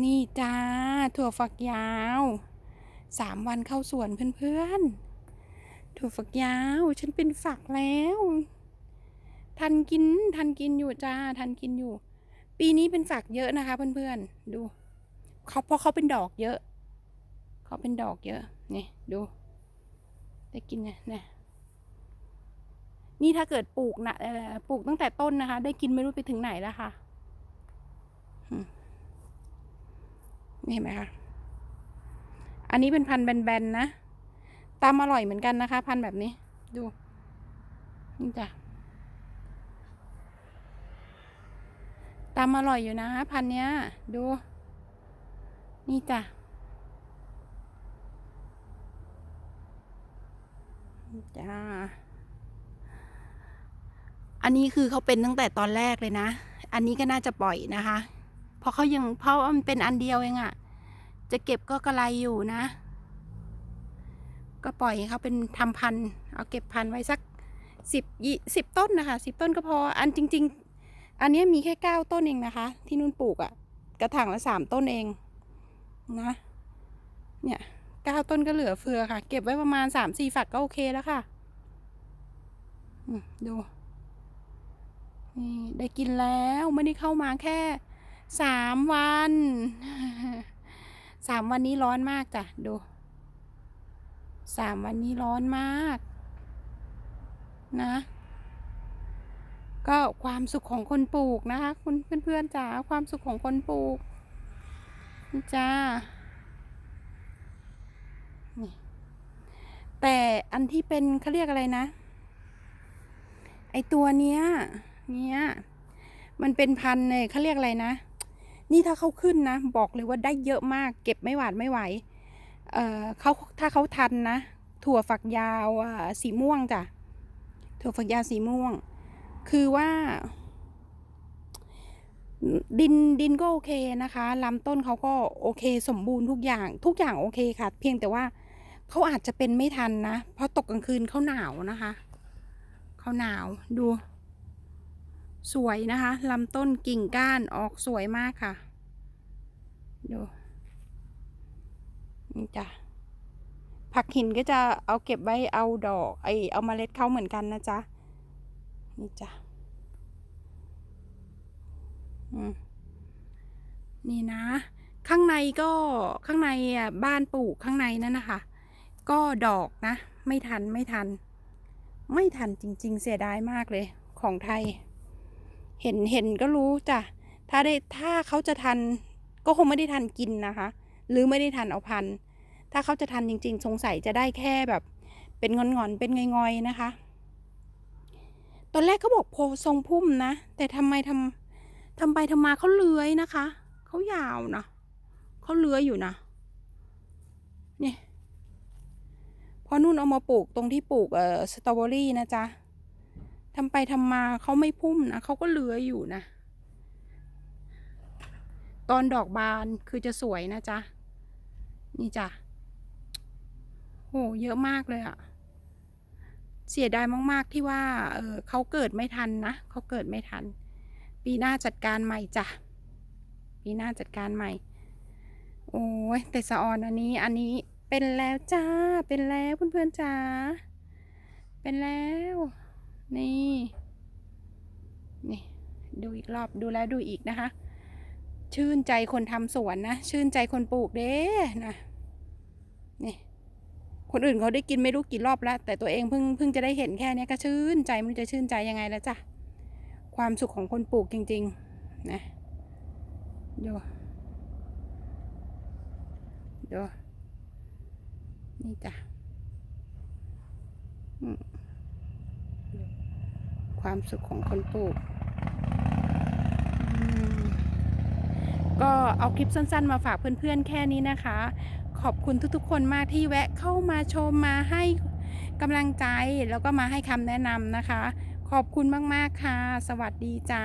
นี่จ้า ถั่วฝักยาวสามวันเข้าสวนเพื่อนๆ ถั่วฝักยาว ฉันเป็นฝักแล้ว ทันกินทันกินอยู่จ้า ทันกินอยู่ ปีนี้เป็นฝักเยอะนะคะเพื่อนๆ ดูเขาเพราะเขาเป็นดอกเยอะ เขาเป็นดอกเยอะ นี่ดู ได้กินนี่ยเนี่นี่ถ้าเกิดปลูกนะปลูกตั้งแต่ต้นนะคะ ได้กินไม่รู้ไปถึงไหนแล้วค่ะ นี่เห็นไหมคะอันนี้เป็นพันแบนๆนะตามอร่อยเหมือนกันนะคะ พันแบบนี้ ดูนี่จ้ะตามอร่อยอยู่นะพันเนี้ย ดู นี่จ้ะจ้าอันนี้คือเขาเป็นตั้งแต่ตอนแรกเลยนะ อันนี้ก็น่าจะปล่อยนะคะ เพราะเขายังเพราะว่ามันเป็นอันเดียวเองอะ่ะ จะเก็บก็กระไรอยู่นะ ก็ปล่อยเขาเป็นทำพันธุ์เอาเก็บพันธุ์ไว้สักสิบยี่สิบต้นนะคะสิบต้นก็พออันจริง ๆ อันนี้มีแค่เก้าต้นเองนะคะ ที่นุ่นปลูกอะ่ะ กระถางละสามต้นเองนะ เนี่ยเก้าต้นก็เหลือเฟือค่ะ เก็บไว้ประมาณสามสี่ฝักก็โอเคแล้วค่ะดูนี่ได้กินแล้วไม่ได้เข้ามาแค่ สามวันสามวันนี้ร้อนมากจ้ะ ดูสามวันนี้ร้อนมาก นะ ก็ความสุขของคนปลูกนะคะคุณเพื่อนๆจ๋าความสุขของคนปลูกจ้านี่แต่อันที่เป็นเขาเรียกอะไรนะ ไอตัวเนี้ย เนี้ย มันเป็นพันเลยเขาเรียกอะไรนะ นี่ถ้าเขาขึ้นนะ บอกเลยว่าได้เยอะมาก เก็บไม่หวาดไม่ไหวเออเขาถ้าเขาทันนะ ถั่วฝักยาวสีม่วงจ้ะ ถั่วฝักยาวสีม่วง คือว่า ดินดินก็โอเคนะคะลำต้นเขาก็โอเค สมบูรณ์ทุกอย่าง ทุกอย่างโอเคค่ะ เพียงแต่ว่าเขาอาจจะเป็นไม่ทันนะ เพราะตกกลางคืนเขาหนาวนะคะ เขาหนาวดู สวยนะคะลำต้นกิ่งก้านออกสวยมากค่ะ ดู นี่จ้ะ ผักหินก็จะเอาเก็บไว้เอาดอกไอเอามาเมล็ดเข้าเหมือนกันนะจ๊ะ นี่จ้ะ อืมนี่นะ ข้างในก็ข้างในอะบ้านปลูกข้างในนั่นนะคะ ก็ดอกนะ ไม่ทันไม่ทัน ไม่ทันจริง ๆ เสียดายมากเลยของไทย เห็นเห็นก็รู้จ้ะถ้าได้ถ้าเขาจะทันก็คงไม่ได้ทันกินนะคะ หรือไม่ได้ทันเอาพัน ถ้าเขาจะทันจริง ๆ สงสัยจะได้แค่แบบ เป็นงอนๆเป็นงอยๆนะคะตอนแรกเขาบอกโพทรงพุ่มนะ แต่ทำไมทำทำไปทำมาเขาเลื้อยนะคะเขายาวนะเขาเลื้อยอยู่นะเนี่ยพอนุ่นเอามาปลูกตรงที่ปลูกเอ่อสตรอเบอรี่นะจ๊ะ ทำไปทำมาเขาไม่พุ่มนะเขาก็เลื้อยอยู่นะ ตอนดอกบานคือจะสวยนะจ๊ะ นี่จ้ะโหเยอะมากเลยอะเสียดายมากๆที่ว่า เออเขาเกิดไม่ทันนะเขาเกิดไม่ทัน ปีหน้าจัดการใหม่จ้ะ ปีหน้าจัดการใหม่ โอ้ยแต่สะออนอันนี้ อันนี้เป็นแล้วจ้า เป็นแล้วเพื่อนๆจ้า เป็นแล้ว นี่ นี่ ดูอีกรอบดูแล้วดูอีกนะคะ ชื่นใจคนทำสวนนะ ชื่นใจคนปลูกเด้นะนี่คนอื่นเขาได้กินไม่รู้กี่รอบแล้ว แต่ตัวเองเพิ่งเพิ่งจะได้เห็นแค่นี้ก็ชื่นใจมันจะชื่นใจยังไงแล้วจ้ะความสุขของคนปลูกจริง ๆ นะดูดูนี่จ้ะอืม ความสุขของคนปลูก ก็เอาคลิปสั้นๆ มาฝากเพื่อนๆแค่นี้นะคะ ขอบคุณทุกๆ คนมากที่แวะเข้ามาชมมาให้กำลังใจแล้วก็มาให้คำแนะนำนะคะ ขอบคุณมากๆค่ะ สวัสดีจ้า